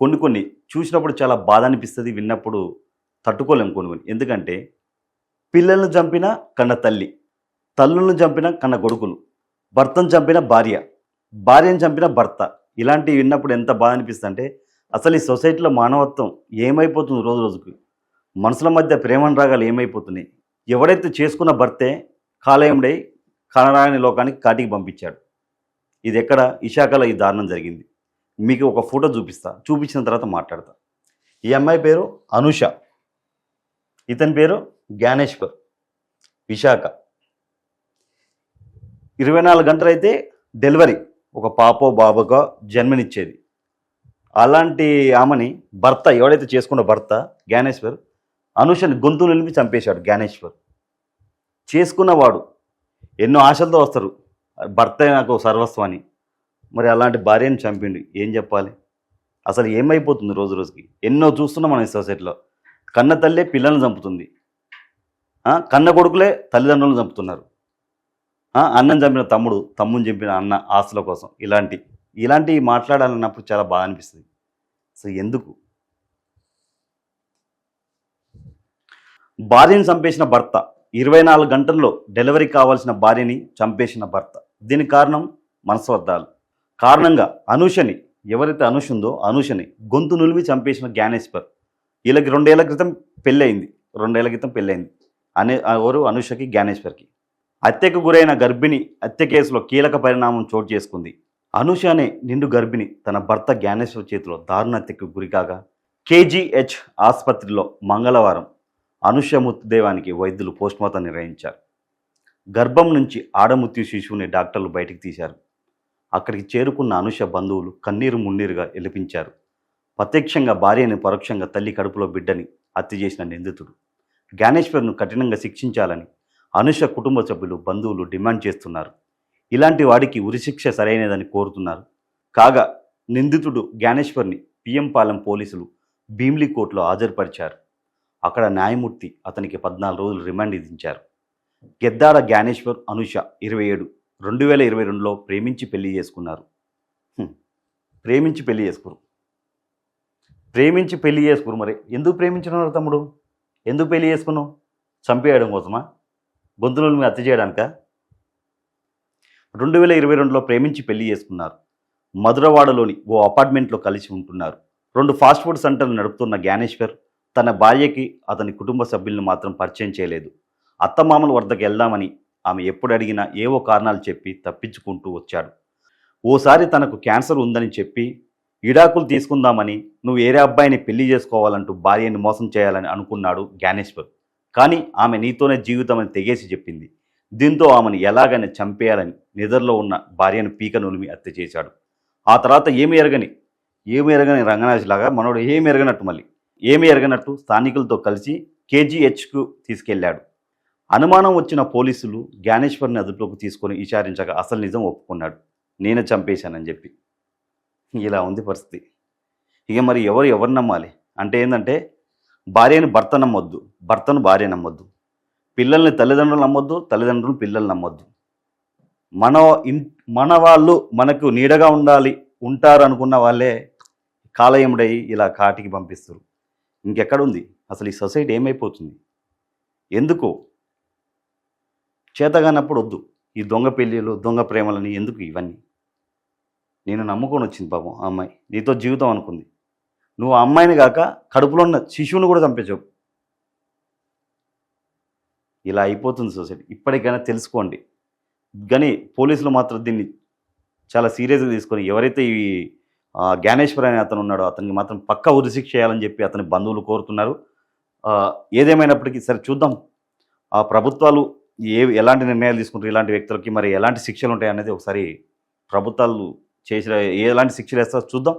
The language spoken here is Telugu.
కొన్ని కొన్ని చూసినప్పుడు చాలా బాధ అనిపిస్తుంది విన్నప్పుడు తట్టుకోలేము కొన్ని కొన్ని. ఎందుకంటే పిల్లలను చంపిన కన్న తల్లి తల్లులను చంపిన కన్న కొడుకులు భర్తను చంపిన భార్య భార్యను చంపిన భర్త. ఇలాంటివి విన్నప్పుడు ఎంత బాధ అనిపిస్తుంది అంటే అసలు ఈ సొసైటీలో మానవత్వం ఏమైపోతుంది రోజు రోజుకి? మనుషుల మధ్య ప్రేమనురాగాలు ఏమైపోతున్నాయి? ఎవడైతే చేసుకున్న భర్తే కాలయండై కనరాని లోకానికి కాటికి పంపించాడు. ఇది ఎక్కడ ఇషాకలో ఈ దారుణం జరిగింది. మీకు ఒక ఫోటో చూపిస్తా. చూపించిన తర్వాత మాట్లాడతా. ఈ అమ్మాయి పేరు అనుష. ఇతని పేరు జ్ఞానేశ్వర్. విశాఖ. ఇరవై నాలుగు గంటలైతే డెలివరీ. ఒక పాపో బాబుగా జన్మనిచ్చేది. అలాంటి ఆమెని భర్త ఎవడైతే చేసుకున్న భర్త జ్ఞానేశ్వర్ అనుషని గొంతు నిలిపి చంపేశాడు జ్ఞానేశ్వర్. చేసుకున్నవాడు. ఎన్నో ఆశలతో వస్తారు. భర్త నాకు సర్వస్వం అని. మరి అలాంటి భార్యను చంపిండు. ఏం చెప్పాలి? అసలు ఏమైపోతుంది రోజు రోజుకి? ఎన్నో చూస్తున్నాం మన ఈ సొసైటీలో కన్న తల్లే పిల్లల్ని చంపుతుంది. కన్న కొడుకులే తల్లిదండ్రులను చంపుతున్నారు. అన్నం చంపిన తమ్ముడు తమ్ముని చంపిన అన్న ఆస్తుల కోసం. ఇలాంటి ఇలాంటివి మాట్లాడాలన్నప్పుడు చాలా బాగా అనిపిస్తుంది. సో ఎందుకు? భార్యను చంపేసిన భర్త ఇరవై నాలుగు గంటల్లో డెలివరీ కావాల్సిన భార్యని చంపేసిన భర్త. దీనికి కారణం మనస్వర్ధాలు. కారణంగా అనుషని ఎవరైతే అనుష ఉందో అనుషని గొంతు నులిమి చంపేసిన జ్ఞానేశ్వర్ వీళ్ళకి రెండేళ్ళ క్రితం పెళ్ళయింది రెండేళ్ళ క్రితం పెళ్ళయింది. అనే ఎవరు? అనుషకి జ్ఞానేశ్వర్కి హత్యకు గురైన గర్భిణి హత్య కేసులో కీలక పరిణామం చోటు చేసుకుంది. అనుష అనే నిండు గర్భిణి తన భర్త జ్ఞానేశ్వర్ చేతిలో దారుణ హత్యకు గురికాగా కేజీహెచ్ ఆసుపత్రిలో మంగళవారం అనుష మృతదేవానికి వైద్యులు పోస్ట్మార్టం నిర్వహించారు. గర్భం నుంచి ఆడమృత్యు శిశువుని డాక్టర్లు బయటికి తీశారు. అక్కడికి చేరుకున్న అనుష బంధువులు కన్నీరు మున్నీరుగా ఎలిపించారు ప్రత్యక్షంగా భార్యని పరోక్షంగా తల్లి కడుపులో బిడ్డని హత్య చేసిన నిందితుడు. జ్ఞానేశ్వర్ను కఠినంగా శిక్షించాలని అనుష కుటుంబ సభ్యులు బంధువులు డిమాండ్ చేస్తున్నారు. ఇలాంటి వాడికి ఉరిశిక్ష సరైనదని కోరుతున్నారు. కాగా నిందితుడు జ్ఞానేశ్వర్ని పిఎంపాలెం పోలీసులు భీమ్లీ కోర్టులో హాజరుపరిచారు. అక్కడ న్యాయమూర్తి అతనికి పద్నాలుగు రోజులు రిమాండ్ విధించారు. గెద్దాడ జ్ఞానేశ్వర్ అనుష ఇరవై ఏడు. రెండు వేల ఇరవై రెండులో ప్రేమించి పెళ్ళి చేసుకున్నారు. ప్రేమించి పెళ్ళి చేసుకురు. ప్రేమించి పెళ్ళి చేసుకురు మరి. ఎందుకు ప్రేమించున్నారు తమ్ముడు? ఎందుకు పెళ్ళి చేసుకున్నావు? చంపేయడం కోసమా? గొంతులను మీ హత్య చేయడానికా? రెండు వేల ఇరవై రెండులో ప్రేమించి పెళ్ళి చేసుకున్నారు. మధురవాడలోని ఓ అపార్ట్మెంట్లో కలిసి ఉంటున్నారు. రెండు ఫాస్ట్ ఫుడ్ సెంటర్లు నడుపుతున్న జ్ఞానేశ్వర్ తన భార్యకి అతని కుటుంబ సభ్యులను మాత్రం పరిచయం చేయలేదు. అత్తమామల వద్దకు వెళ్దామని ఆమె ఎప్పుడు అడిగినా ఏవో కారణాలు చెప్పి తప్పించుకుంటూ వచ్చాడు. ఓసారి తనకు క్యాన్సర్ ఉందని చెప్పి ఇడాకులు తీసుకుందామని నువ్వు వేరే అబ్బాయిని పెళ్ళి చేసుకోవాలంటూ భార్యని మోసం చేయాలని అనుకున్నాడు జ్ఞానేశ్వర్. కానీ ఆమె నీతోనే జీవితం అని తెగేసి చెప్పింది. దీంతో ఆమెను ఎలాగైనా చంపేయాలని నిద్రలో ఉన్న భార్యను పీక నులిమి హత్య చేశాడు. ఆ తర్వాత ఏమి ఎరగని ఏమి ఎరగని రంగనాథ్లాగా మనోడు ఏమి ఎరగనట్టు మళ్ళీ. ఏమి ఎరగనట్టు స్థానికులతో కలిసి కేజీహెచ్కు తీసుకెళ్ళాడు అనుమానం వచ్చిన పోలీసులు జ్ఞానేశ్వర్ని అదుపులోకి తీసుకొని విచారించగా అసలు నిజం ఒప్పుకున్నాడు. నేనే చంపేశానని చెప్పి. ఇలా ఉంది పరిస్థితి. ఇక మరి ఎవరు ఎవరు నమ్మాలి? అంటే ఏంటంటే భార్యని భర్త నమ్మొద్దు భర్తను భార్య నమ్మొద్దు పిల్లల్ని తల్లిదండ్రులు నమ్మొద్దు తల్లిదండ్రులు పిల్లలు నమ్మొద్దు. మన ఇన్ మన వాళ్ళు మనకు నీడగా ఉండాలి ఉంటారు అనుకున్న వాళ్ళే కాలయముడై ఇలా కాటికి పంపిస్తారు. ఇంకెక్కడుంది? అసలు ఈ సొసైటీ ఏమైపోతుంది? ఎందుకు? చేతగానప్పుడు వద్దు ఈ దొంగ పెళ్ళిళ్ళు దొంగ ప్రేమలని ఎందుకు ఇవన్నీ? నేను నమ్ముకొని వచ్చింది పాపం ఆ అమ్మాయి. నీతో జీవితం అనుకుంది. నువ్వు ఆ అమ్మాయిని కాక కడుపులో ఉన్న శిశువుని కూడా చంపేచావు ఇలా అయిపోతుంది సొసైటీ. ఇప్పటికైనా తెలుసుకోండి. కానీ పోలీసులు మాత్రం దీన్ని చాలా సీరియస్గా తీసుకొని ఎవరైతే ఈ జ్ఞానేశ్వర్ అనే అతను ఉన్నాడో అతనికి మాత్రం పక్క ఉరిశిక్ష చేయాలని చెప్పి అతని బంధువులు కోరుతున్నారు. ఏదేమైనప్పటికీ సరే చూద్దాం. ఆ ప్రభుత్వాలు ఏ ఎలాంటి నిర్ణయాలు తీసుకుంటారు? ఇలాంటి వ్యక్తులకి మరి ఎలాంటి శిక్షలు ఉంటాయి అనేది ఒకసారి ప్రభుత్వాలు చేసిన ఎలాంటి శిక్షలు వేస్తారో చూద్దాం.